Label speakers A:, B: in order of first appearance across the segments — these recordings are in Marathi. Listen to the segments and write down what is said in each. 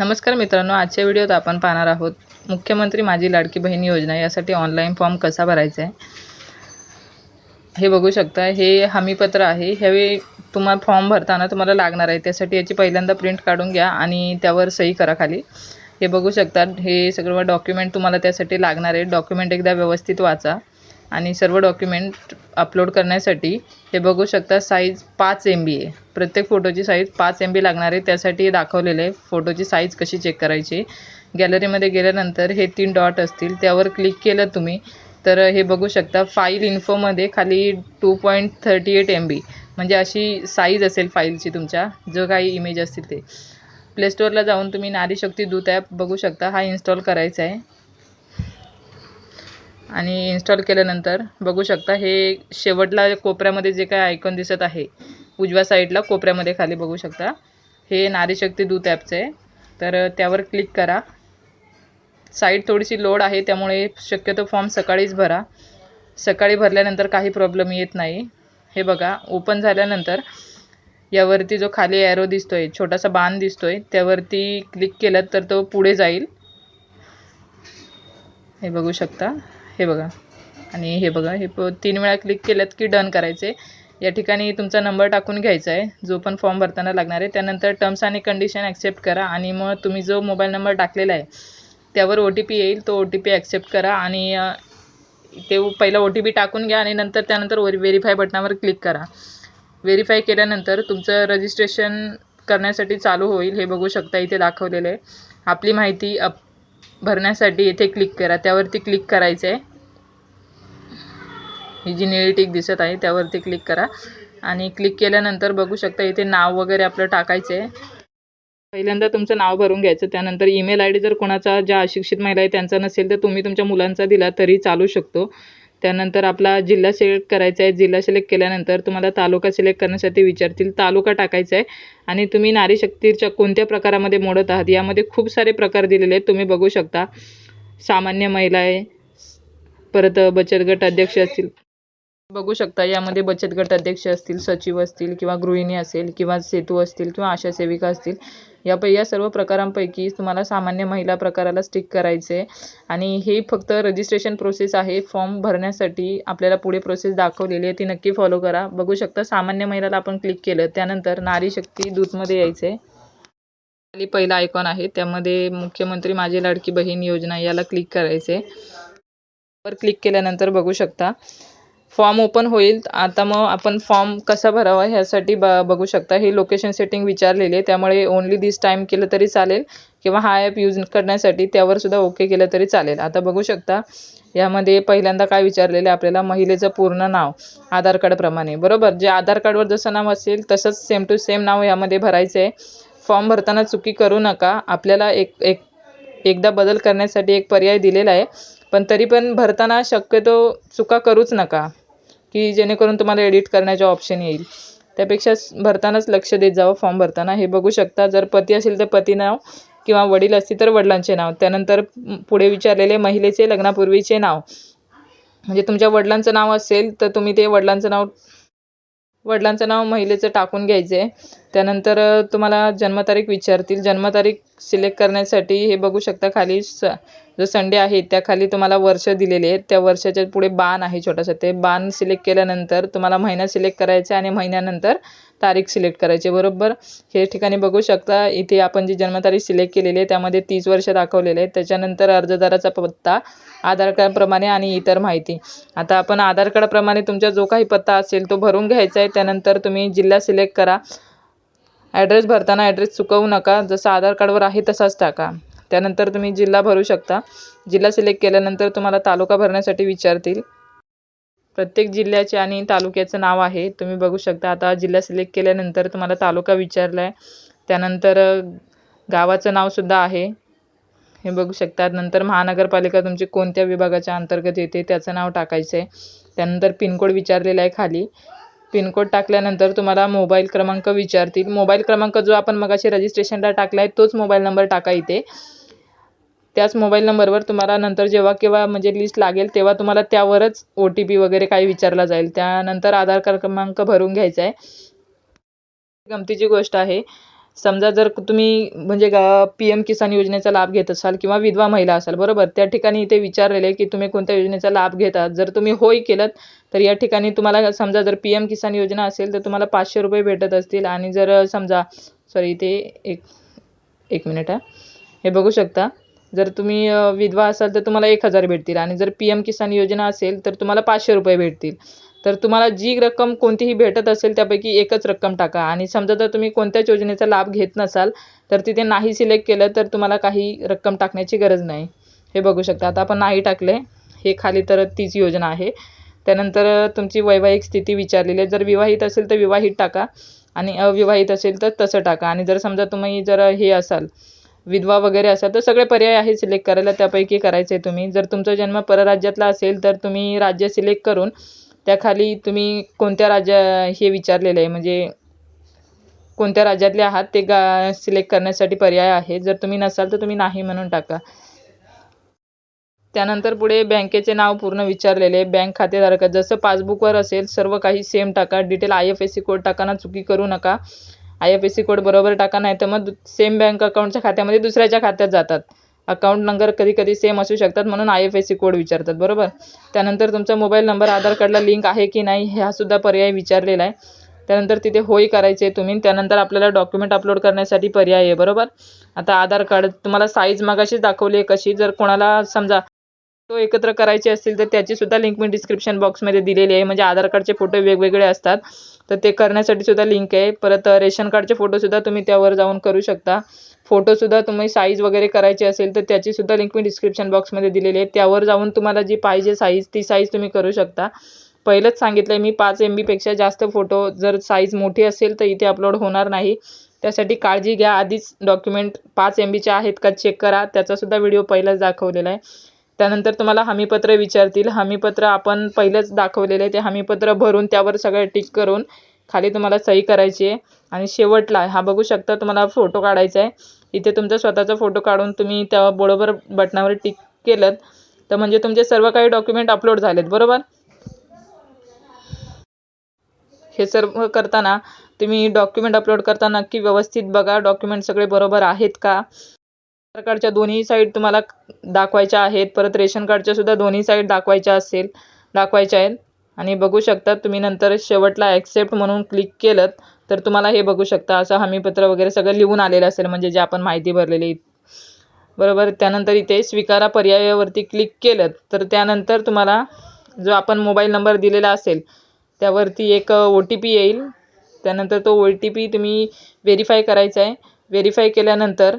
A: नमस्कार मित्रांनो आजच्या व्हिडिओत आपण पाहणार आहोत मुख्यमंत्री माझी लाडकी बहीण योजना यासाठी ऑनलाईन फॉर्म कसा भरायचा आहे? हे बघू शकता हे हमीपत्र आहे हे तुम्हाला फॉर्म भरताना तुम्हाला लागणार आहे त्यासाठी याची पहिल्यांदा प्रिंट काढून घ्या आणि त्यावर सही करा खाली. हे बघू शकता हे सगळं डॉक्युमेंट तुम्हाला त्यासाठी लागणार आहे डॉक्युमेंट एकदा व्यवस्थित वाचा. आणि सर्व डॉक्युमेंट अपलोड करण्यासाठी हे बघू शकता साईज पाच एम बी आहे प्रत्येक फोटोची साईज पाच एम बी लागणार आहे. त्यासाठी दाखवलेलं आहे. फोटोची साईज कशी चेक करायची? गॅलरीमध्ये गेल्यानंतर हे तीन डॉट असतील. त्यावर क्लिक केलं तुम्ही तर हे बघू शकता फाईल इन्फोमध्ये खाली two point thirty eight M B म्हणजे अशी साईज असेल फाईलची तुमच्या. जो काही इमेज असतील ते. प्ले स्टोअरला जाऊन तुम्ही नारी शक्ती दूत ॲप बघू शकता. हा इन्स्टॉल करायचा आहे. आणि इन्स्टॉल केल्यानंतर बघू शकता हे शेवटला कोपऱ्यामध्ये जे काय आयकॉन दिसत आहे उजव्या साईडला कोपऱ्यामध्ये खाली बघू शकता. हे नारीशक्ती दूत ॲपचं आहे तर त्यावर क्लिक करा. साईट थोडीशी लोड आहे त्यामुळे शक्यतो फॉर्म सकाळीच भरा. सकाळी भरल्यानंतर काही प्रॉब्लेम येत नाही. हे बघा ओपन झाल्यानंतर यावरती जो खाली ॲरो दिसतो आहे छोटासा बाण दिसतो आहे त्यावरती क्लिक केलं तर तो पुढे जाईल. हे बघू शकता. हे बघा. आणि हे बघा हे प तीन वेळा क्लिक केलं की डन करायचे. या ठिकाणी तुमचा नंबर टाकून घ्यायचा आहे. जो पण फॉर्म भरताना लागणार आहे. त्यानंतर टर्म्स आणि कंडिशन ॲक्सेप्ट करा आणि मग तुम्ही जो मोबाईल नंबर टाकलेला आहे त्यावर ओ टी पी येईल. तो ओ टी पी ॲक्सेप्ट करा आणि ते पहिला ओ टी पी टाकून घ्या आणि नंतर त्यानंतर वर व्हेरीफाय बटनावर क्लिक करा. व्हेरीफाय केल्यानंतर तुमचं रजिस्ट्रेशन करण्यासाठी चालू होईल. हे बघू शकता इथे दाखवलेलं आहे. आपली माहिती अप भरण्यासाठी इथे क्लिक करा. त्यावरती क्लिक करायचं आहे ही जी निळी टिक दिसत आहे त्यावरती क्लिक करा. आणि क्लिक केल्यानंतर बघू शकता इथे नाव वगैरे आपलं टाकायचं आहे. पहिल्यांदा तुमचं नाव भरून घ्यायचं त्यानंतर ईमेल आय डी जर कोणाचा ज्या अशिक्षित महिला आहे त्यांचा नसेल तर तुम्ही तुमच्या मुलांचा दिला तरी चालू शकतो. त्यानंतर आपला जिल्हा सिलेक्ट करायचा आहे. जिल्हा सिलेक्ट केल्यानंतर तुम्हाला तालुका सिलेक्ट करण्यासाठी विचारतील तालुका टाकायचा आहे. आणि तुम्ही नारी शक्तीच्या कोणत्या प्रकारामध्ये मोडत आहात यामध्ये खूप सारे प्रकार दिलेले आहेत. तुम्ही बघू शकता सामान्य महिला आहे परत बचत गट अध्यक्ष असतील. बघू शकता यामध्ये बचत गट अध्यक्ष असतील सचिव असतील किंवा गृहिणी असेल किंवा सेतू असतील किंवा आशा सेविका असतील प या सर्व प्रकारांपैकी तुम्हाला सामान्य महिला प्रकाराला स्टिक करायचे आहे आणि हे फक्त रजिस्ट्रेशन प्रोसेस आहे. फॉर्म भरण्यासाठी आपल्याला पुढे प्रोसेस दाखवलेली आहे. ती नक्की फॉलो करा. बघू शकता सामान्य महिलाला आपण क्लिक केलं त्यानंतर नारी शक्ती दूतमध्ये यायचं. आहे खाली पहिला आयकॉन आहे. त्यामध्ये मुख्यमंत्री माझी लाडकी बहीण योजना याला क्लिक करायचे. वर क्लिक केल्यानंतर बघू शकता फॉर्म ओपन होईल. आता मग आपण फॉर्म कसा भरावा ह्यासाठी ब बघू शकता. हे लोकेशन सेटिंग विचारलेली आहे. त्यामुळे ओन्ली दिस टाईम केलं तरी चालेल. किंवा हा ॲप यूज करण्यासाठी त्यावर सुद्धा ओके केलं तरी चालेल. आता बघू शकता. यामध्ये पहिल्यांदा काय विचारलेलं आहे आपल्याला? महिलेचं पूर्ण नाव आधार कार्डप्रमाणे बरोबर? जे आधार कार्डवर जसं नाव असेल तसंच सेम टू सेम नाव यामध्ये भरायचं आहे फॉर्म भरताना चुकी करू नका. आपल्याला एक एक एकदा बदल करण्यासाठी एक पर्याय दिलेला आहे. पण तरी पण भरताना शक्यतो चुका करूच नका. की जेणेकरून तुम्हाला एडिट करण्याचे ऑप्शन येईल. त्यापेक्षा भरतानाच लक्ष देत जावं फॉर्म भरताना. हे बघू शकता जर पती असेल तर पती नाव किंवा वडील असतील तर वडिलांचे नाव. त्यानंतर पुढे विचारलेले महिलेचे लग्नापूर्वीचे नाव. म्हणजे तुमच्या वडिलांचं नाव असेल तर तुम्ही ते वडिलांचं नाव वडिलांचं नाव महिलेचं टाकून घ्यायचं. आहे त्यानंतर तुम्हाला जन्मतारीख विचारतील. जन्मतारीख सिलेक्ट करण्यासाठी हे बघू शकता खाली स जो संडे आहे त्याखाली तुम्हाला वर्ष दिलेले आहेत. त्या वर्षाच्या पुढे बाण आहे छोटासा. ते बाण सिलेक्ट केल्यानंतर तुम्हाला महिना सिलेक्ट करायचा आणि महिन्यानंतर तारीख सिलेक्ट करायची बरोबर? हे ठिकाणी बघू शकता इथे आपण जी जन्मतारीख सिलेक्ट केलेली आहे त्यामध्ये तीस वर्ष दाखवलेले आहेत. त्याच्यानंतर अर्जदाराचा पत्ता आधार कार्डप्रमाणे आणि इतर माहिती. आता आपण आधार कार्डप्रमाणे तुमचा जो काही पत्ता असेल तो भरून घ्यायचा आहे. त्यानंतर तुम्ही जिल्हा सिलेक्ट करा. ॲड्रेस भरताना ॲड्रेस चुकवू नका. जसं आधार कार्डवर आहे तसाच टाका. त्यानंतर तुम्ही जिल्हा भरू शकता. जिल्हा सिलेक्ट केल्यानंतर तुम्हाला तालुका भरण्यासाठी विचारतील. प्रत्येक जिल्ह्याचे आणि तालुक्याचं नाव आहे. तुम्ही बघू शकता आता जिल्हा सिलेक्ट केल्यानंतर तुम्हाला तालुका विचारला आहे त्यानंतर गावाचं नावसुद्धा आहे. हे बघू शकता. नंतर महानगरपालिका तुमची कोणत्या विभागाच्या अंतर्गत येते त्याचं नाव टाकायचं आहे त्यानंतर पिनकोड विचारलेला आहे खाली. पिनकोड टाकल्यानंतर तुम्हाला मोबाईल क्रमांक विचारतील. मोबाईल क्रमांक जो आपण मगाशी रजिस्ट्रेशनला टाकला आहे तोच मोबाईल नंबर टाका इथे. त्याच मोबाईल नंबरवर तुम्हाला नंतर जेव्हा केव्हा म्हणजे लिस्ट लागेल तेव्हा तुम्हाला त्यावरच ओ टी पी वगैरे काही विचारला जाईल. त्यानंतर आधार कार्ड क्रमांक भरून घ्यायचा आहे. गमतीची गोष्ट आहे समजा जर तुम्ही म्हणजे ग पी एम किसान योजनेचा लाभ घेत असाल किंवा विधवा महिला असाल बरोबर? त्या ठिकाणी इथे विचारलेले की तुम्ही कोणत्या योजनेचा लाभ घेतात? जर तुम्ही होय केलं तर या ठिकाणी तुम्हाला समजा जर पी एम किसान योजना असेल तर तुम्हाला पाचशे रुपये भेटत असतील. आणि जर समजा सॉरी इथे एक एक मिनिट आहे हे बघू शकता. जर तुम्ही विधवा असाल तर तुम्हाला एक हजार भेटतील आणि जर पी एम किसान योजना असेल तर तुम्हाला पाचशे रुपये भेटतील. तर तुम्हाला जी रक्कम कोणतीही भेटत असेल त्यापैकी एकच रक्कम टाका आणि समजा जर तुम्ही कोणत्याच योजनेचा लाभ घेत नसाल तर तिथे नाही सिलेक्ट केलं तर तुम्हाला काही रक्कम टाकण्याची गरज नाही. हे बघू शकता. आता आपण नाही टाकले. हे खाली तर तीच योजना आहे. त्यानंतर तुमची वैवाहिक स्थिती विचारलेली आहे. जर विवाहित असेल तर विवाहित टाका आणि अविवाहित असेल तर तसं टाका आणि जर समजा तुम्ही जर हे असाल विधवा वगैरे असाल तर सगळे पर्याय आहे सिलेक्ट करायला त्यापैकी करायचं आहे तुम्ही. जर तुमचा जन्म परराज्यातला असेल तर तुम्ही राज्य सिलेक्ट करून त्याखाली तुम्ही कोणत्या राज्या हे विचारलेलं आहे? म्हणजे कोणत्या राज्यातले आहात ते गा सिलेक्ट करण्यासाठी पर्याय आहे. जर तुम्ही नसाल तर तुम्ही नाही म्हणून टाका. त्यानंतर पुढे बँकेचे नाव पूर्ण विचारलेले बँक खातेधारक जसं पासबुकवर असेल सर्व काही सेम टाका. Detail I F S C code टाकाना चुकी करू नका. I F S C code बरोबर टाका नाही तर मग सेम बँक अकाउंटच्या खात्यामध्ये दुसऱ्याच्या खात्यात जातात. अकाउंट नंबर कधी कधी सेम असू शकतात म्हणून I F S C code विचारतात बरोबर? त्यानंतर तुमचा मोबाईल नंबर आधार कार्डला लिंक आहे की नाही हा सुद्धा पर्याय विचारलेला आहे. त्यानंतर तिथे होय करायचे तुम्ही त्यानंतर आपल्याला डॉक्युमेंट अपलोड करण्यासाठी पर्याय आहे बरोबर? आता आधार कार्ड तुम्हाला साईज मगाशीच दाखवली आहे कशी जर कोणाला समजा तो एकत्र करायचे असतील तर त्याची सुद्धा लिंक मी डिस्क्रिप्शन बॉक्समध्ये दिलेली आहे. म्हणजे आधार कार्डचे फोटो वेगवेगळे असतात. तर ते करण्यासाठी सुद्धा लिंक आहे. परत रेशन कार्डचे फोटोसुद्धा तुम्ही त्यावर जाऊन करू शकता. फोटोसुद्धा तुम्ही साईज वगैरे करायची असेल तर त्याचीसुद्धा लिंक मी डिस्क्रिप्शन बॉक्समध्ये दिलेली आहे. त्यावर जाऊन तुम्हाला जी पाहिजे साईज ती साईज तुम्ही करू शकता. पहिलंच सांगितलं आहे मी पाच एम बीपेक्षा जास्त फोटो जर साईज मोठी असेल तर इथे अपलोड होणार नाही. त्यासाठी काळजी घ्या. आधीच डॉक्युमेंट पाच एम बीच्या आहेत का चेक करा. त्याचासुद्धा व्हिडिओ पहिलाच दाखवलेला आहे. त्यानंतर तुम्हाला हमीपत्र विचारतील. हमीपत्र आपण पहिलंच दाखवलेलं आहे. ते हमीपत्र भरून त्यावर सगळं टिक करून खाली तुम्हाला सही करायची आहे. आणि शेवटला हा बघू शकता तुम्हाला फोटो काढायचा आहे. इथे तुमचा स्वतःचा फोटो काढून तुम्ही त्या बरोबर बटनावर टिक केलं तर म्हणजे तुमचे सर्व काही डॉक्युमेंट अपलोड झालेत बरोबर? हे सर्व करताना तुम्ही डॉक्युमेंट अपलोड करताना नक्की व्यवस्थित बघा. डॉक्युमेंट सगळे बरोबर आहेत का? आधार कार्डच्या दोन्ही साईड तुम्हाला दाखवायच्या आहेत. परत रेशन कार्डच्या सुद्धा दोन्ही साईड दाखवायच्या असेल दाखवायच्या आहेत. आणि बघू शकता तुम्ही नंतर शेवटला ॲक्सेप्ट म्हणून क्लिक केलं तर तुम्हाला हे बघू शकता. असं हमीपत्र वगैरे सगळं लिहून आलेलं असेल म्हणजे जे आपण माहिती भरलेली बरोबर? त्यानंतर इथे स्वीकारा पर्यायावरती क्लिक केलं तर त्यानंतर तुम्हाला जो आपण मोबाईल नंबर दिलेला असेल त्यावरती एक ओ टी पी येईल. त्यानंतर तो ओ टी पी तुम्ही व्हेरीफाय करायचा आहे. व्हेरीफाय केल्यानंतर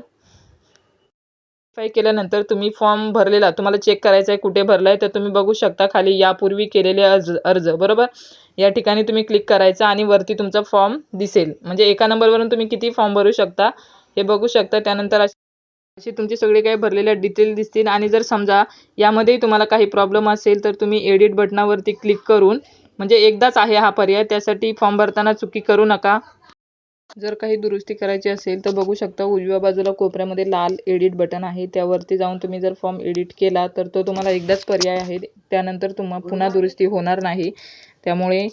A: व्हेरीफाय केल्यानंतर तुम्ही फॉर्म भरलेला तुम्हाला चेक करायचा आहे कुठे भरला आहे तर तुम्ही बघू शकता खाली यापूर्वी केलेले अर्ज अर्ज बरोबर? या ठिकाणी तुम्ही क्लिक करायचा आणि वरती तुमचा फॉर्म दिसेल. म्हणजे एका नंबरवरून तुम्ही किती फॉर्म भरू शकता हे बघू शकता. त्यानंतर अशी अशी तुमची सगळे काही भरलेल्या डिटेल दिसतील. आणि जर समजा यामध्येही तुम्हाला काही प्रॉब्लेम असेल तर तुम्ही एडिट बटनावरती क्लिक करून म्हणजे एकदाच आहे हा पर्याय त्यासाठी फॉर्म भरताना चुकी करू नका. जर काही दुरुस्ती करायची असेल तर बघू शकता उजव्या बाजूला कोपऱ्यामध्ये लाल एडिट बटन आहे. त्यावरती जाऊन तुम्ही जर फॉर्म एडिट केला तर तो तुम्हाला एकदाच पर्याय आहे. त्यानंतर तुम्हा पुन्हा दुरुस्ती होणार नाही. त्यामुळे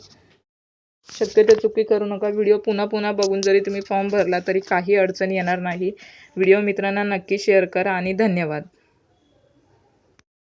A: शक्यतो चुकी करू नका. व्हिडिओ पुन्हा पुन्हा बघून जरी तुम्ही फॉर्म भरला तरी काही अडचण येणार नाही. व्हिडिओ मित्रांना नक्की शेअर करा आणि धन्यवाद.